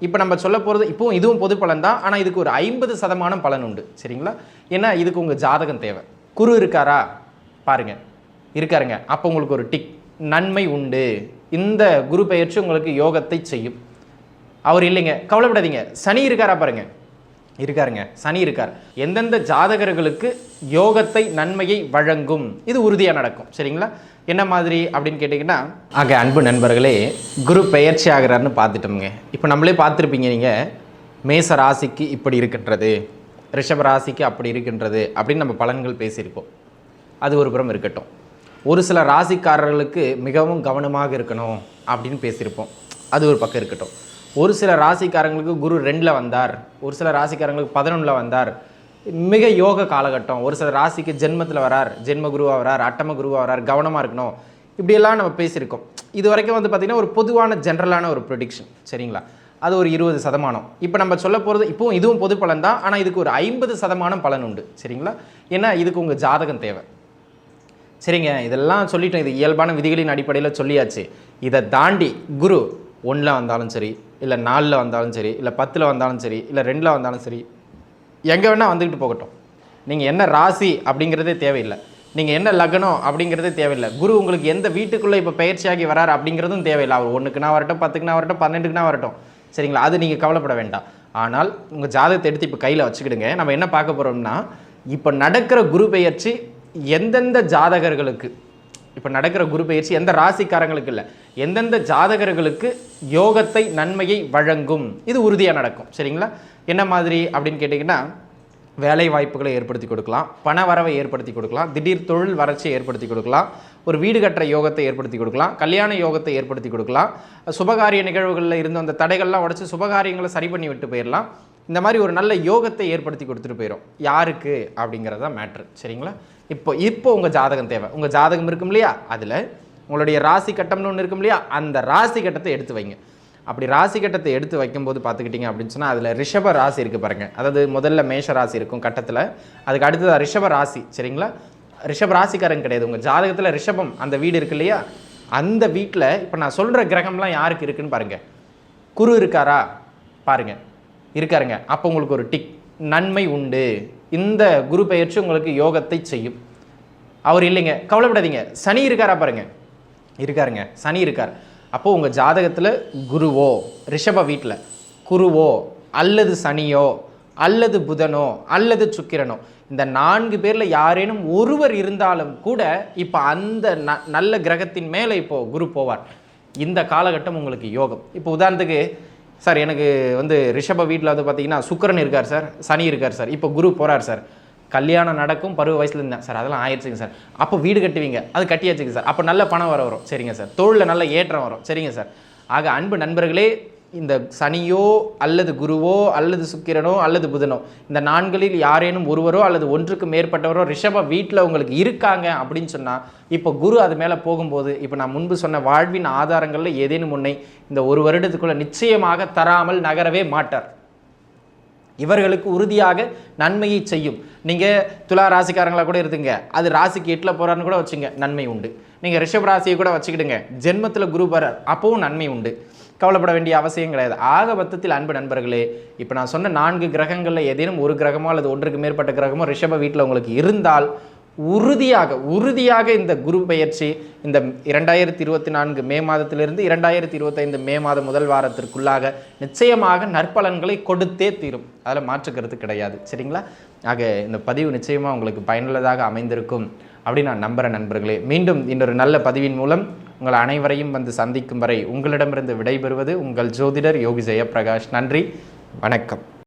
இப்போ நம்ம சொல்ல போகிறது இப்போவும் இதுவும் பொது பலன் தான் ஆனால் இதுக்கு ஒரு ஐம்பது சதமானம் பலன் உண்டு. சரிங்களா? ஏன்னா இதுக்கு உங்கள் ஜாதகம் தேவை. குரு இருக்காரா? பாருங்க. இருக்காருங்க. அப்போ உங்களுக்கு ஒரு டிக் நன்மை உண்டு. இந்த குரு பெயர்ச்சி உங்களுக்கு யோகத்தை செய்யும். அவர் இல்லைங்க. கவலைப்படாதீங்க. சனி இருக்காரா பாருங்கள் இருக்காருங்க. சனி இருக்கார். எந்தெந்த ஜாதகர்களுக்கு யோகத்தை நன்மையை வழங்கும்? இது உறுதியாக நடக்கும். சரிங்களா? என்ன மாதிரி அப்படின்னு கேட்டிங்கன்னா ஆக அன்பு நண்பர்களே குரு பெயர்ச்சி ஆகிறாருன்னு பார்த்துட்டோம்ங்க. இப்போ நம்மளே பார்த்துருப்பீங்க நீங்கள் மேச ராசிக்கு இப்படி இருக்கின்றது ரிஷப ராசிக்கு அப்படி இருக்கின்றது அப்படின்னு நம்ம பலன்கள் பேசியிருப்போம். அது ஒரு புறம் இருக்கட்டும். ஒரு சில ராசிக்காரர்களுக்கு மிகவும் கவனமாக இருக்கணும் அப்படின்னு பேசியிருப்போம். அது ஒரு பக்கம் இருக்கட்டும். ஒரு சில ராசிக்காரங்களுக்கு குரு ரெண்டில் வந்தார் ஒரு சில ராசிக்காரங்களுக்கு பதினொன்றில் வந்தார். மிக யோக காலகட்டம். ஒரு சில ராசிக்கு ஜென்மத்தில் வரார் ஜென்ம குருவாக வரார் அட்டம குருவாக வரார் கவனமாக இருக்கணும். இப்படியெல்லாம் நம்ம பேசியிருக்கோம். இது வரைக்கும் வந்து பார்த்திங்கன்னா ஒரு பொதுவான ஜென்ரலான ஒரு ப்ரொடிக்ஷன் சரிங்களா? அது ஒரு இருபது சதமானம். இப்போ நம்ம சொல்ல போகிறது இப்போவும் இதுவும் பொது பலன் தான் ஆனால் இதுக்கு ஒரு ஐம்பது சதமானம் பலன் உண்டு. சரிங்களா? ஏன்னா இதுக்கு உங்கள் ஜாதகம் தேவை. சரிங்க இதெல்லாம் சொல்லிட்டோம். இது இயல்பான விதிகளின் அடிப்படையில் சொல்லியாச்சு. இதை தாண்டி குரு ஒன்றில் வந்தாலும் சரி இல்லை நாலில் வந்தாலும் சரி இல்லை பத்தில் வந்தாலும் சரி இல்லை ரெண்டில் வந்தாலும் சரி எங்கே வேணால் வந்துக்கிட்டு போகட்டும். நீங்கள் என்ன ராசி அப்படிங்கிறதே தேவையில்லை. நீங்கள் என்ன லக்னம் அப்படிங்கிறதே தேவையில்லை. குரு உங்களுக்கு எந்த வீட்டுக்குள்ளே இப்போ பயிற்சியாகி வரார் அப்படிங்கிறதும் தேவையில்லை. அவர் ஒன்றுக்குனா வரட்டும் பத்துக்குனா வரட்டும் பன்னெண்டுக்குனா வரட்டும். சரிங்களா? அது நீங்கள் கவலைப்பட வேண்டாம். ஆனால் உங்கள் ஜாதகத்தை எடுத்து இப்போ கையில் வச்சுக்கிடுங்க. நம்ம என்ன பார்க்க போகிறோம்னா இப்போ நடக்கிற குரு பெயர்ச்சி எந்தெந்த ஜாதகர்களுக்கு? இப்போ நடக்கிற குரு பயிற்சி எந்த ராசிக்காரங்களுக்கு இல்லை. எந்தெந்த ஜாதகர்களுக்கு யோகத்தை நன்மையை வழங்கும்? இது உறுதியாக நடக்கும். சரிங்களா? என்ன மாதிரி அப்படின்னு கேட்டிங்கன்னா வேலை வாய்ப்புகளை ஏற்படுத்தி கொடுக்கலாம் பண வரவை ஏற்படுத்தி கொடுக்கலாம் திடீர் தொழில் வறட்சியை ஏற்படுத்தி கொடுக்கலாம் ஒரு வீடு கட்டுற யோகத்தை ஏற்படுத்தி கொடுக்கலாம் கல்யாண யோகத்தை ஏற்படுத்தி கொடுக்கலாம் சுபகாரிய நிகழ்வுகளில் இருந்த அந்த தடைகள்லாம் உடச்சி சுபகாரியங்களை சரி பண்ணி விட்டு போயிடலாம் இந்த மாதிரி ஒரு நல்ல யோகத்தை ஏற்படுத்தி கொடுத்துட்டு போயிடும் யாருக்கு? அப்படிங்கிறது தான் மேட்ரு சரிங்களா? இப்போ இப்போ உங்கள் ஜாதகம் தேவை. உங்கள் ஜாதகம் இருக்கும் இல்லையா? அதில் உங்களுடைய ராசி கட்டம்னு ஒன்று இருக்கும் இல்லையா? அந்த ராசி கட்டத்தை எடுத்து வைங்க. அப்படி ராசி கட்டத்தை எடுத்து வைக்கும்போது பார்த்துக்கிட்டிங்க அப்படின்னு சொன்னால் அதில் ரிஷப ராசி இருக்குது பாருங்கள் அதாவது முதல்ல மேஷ ராசி இருக்கும் கட்டத்தில். அதுக்கு அடுத்தது ரிஷப ராசி. சரிங்களா? ரிஷப ராசிக்காரங்க கிடையாது. உங்கள் ஜாதகத்தில் ரிஷபம் அந்த வீடு இருக்கு இல்லையா? அந்த வீட்டில் இப்போ நான் சொல்கிற கிரகம்லாம் யாருக்கு இருக்குன்னு பாருங்கள் குரு இருக்காரா? பாருங்கள் இருக்காருங்க. அப்போ உங்களுக்கு ஒரு டிக் நன்மை உண்டு. இந்த குரு பெயர்ச்சி உங்களுக்கு யோகத்தை செய்யும். அவர் இல்லைங்க. கவலைப்படாதீங்க. சனி இருக்காரா பாருங்க. இருக்காருங்க. சனி இருக்கார். அப்போது உங்கள் ஜாதகத்தில் குருவோ ரிஷப வீட்டில் குருவோ அல்லது சனியோ அல்லது புதனோ அல்லது சுக்கிரனோ இந்த நான்கு பேரில் யாரேனும் ஒருவர் இருந்தாலும் கூட இப்போ அந்த ந நல்ல கிரகத்தின் மேலே இப்போது குரு போவார். இந்த காலகட்டம் உங்களுக்கு யோகம். இப்போ உதாரணத்துக்கு சார் எனக்கு வந்து ரிஷப வீட்டில் வந்து பார்த்தீங்கன்னா சுக்கரன் இருக்கார் சார் சனி இருக்கார் சார். இப்போ குரு போகிறார் சார். கல்யாணம் நடக்கும் பருவ வயசுல இருந்தேன் சார் அதெல்லாம் ஆயிடுச்சுங்க சார். அப்போ வீடு கட்டுவீங்க அது கட்டியாச்சுங்க சார். அப்போ நல்ல பணம் வர வரும். சரிங்க சார். தொழிலில் நல்ல ஏற்றம் வரும். சரிங்க சார். ஆக அன்பு நண்பர்களே இந்த சனியோ அல்லது குருவோ அல்லது சுக்கிரனோ அல்லது புதனோ இந்த நான்களில் யாரேனும் ஒருவரோ அல்லது ஒன்றுக்கு மேற்பட்டவரோ ரிஷப வீட்டில் உங்களுக்கு இருக்காங்க அப்படின்னு சொன்னால் இப்போ குரு அது மேலே போகும்போது இப்போ நான் முன்பு சொன்ன வாழ்வின் ஆதாரங்களில் ஏதேனும் உன்னை இந்த ஒரு வருடத்துக்குள்ளே நிச்சயமாக தராமல் நகரவே மாட்டார். இவர்களுக்கு உறுதியாக நன்மையை செய்யும். நீங்கள் துலா ராசிக்காரங்களாக கூட இருந்துங்க. அது ராசிக்கு எட்டில் போகிறான்னு கூட வச்சுங்க நன்மை உண்டு. நீங்கள் ரிஷப ராசியை கூட வச்சுக்கிடுங்க. ஜென்மத்தில் குரு வரார் அப்பவும் நன்மை உண்டு. கவலைப்பட வேண்டிய அவசியம் கிடையாது. ஆக பத்தத்தில் அன்பு நண்பர்களே இப்போ நான் சொன்ன நான்கு கிரகங்களில் ஏதேனும் ஒரு கிரகமோ அல்லது ஒன்றுக்கு மேற்பட்ட கிரகமோ ரிஷப வீட்டில் உங்களுக்கு இருந்தால் உறுதியாக உறுதியாக இந்த குரு பெயர்ச்சி இந்த இரண்டாயிரத்தி இருபத்தி நான்கு மே மாதத்திலிருந்து இரண்டாயிரத்தி இருபத்தைந்து மே மாதம் முதல் வாரத்திற்குள்ளாக நிச்சயமாக நற்பலன்களை கொடுத்தே தீரும். அதில் மாற்றுக்கிறது கிடையாது. சரிங்களா? ஆக இந்த பதிவு நிச்சயமாக உங்களுக்கு பயனுள்ளதாக அமைந்திருக்கும் அப்படின்னு நான் நம்புகிறேன் நண்பர்களே. மீண்டும் இன்னொரு நல்ல பதிவின் மூலம் உங்கள் அனைவரையும் வந்து சந்திக்கும் வரை உங்களிடமிருந்து விடைபெறுவது உங்கள் ஜோதிடர் யோகி ஜெயபிரகாஷ் நன்றி வணக்கம்.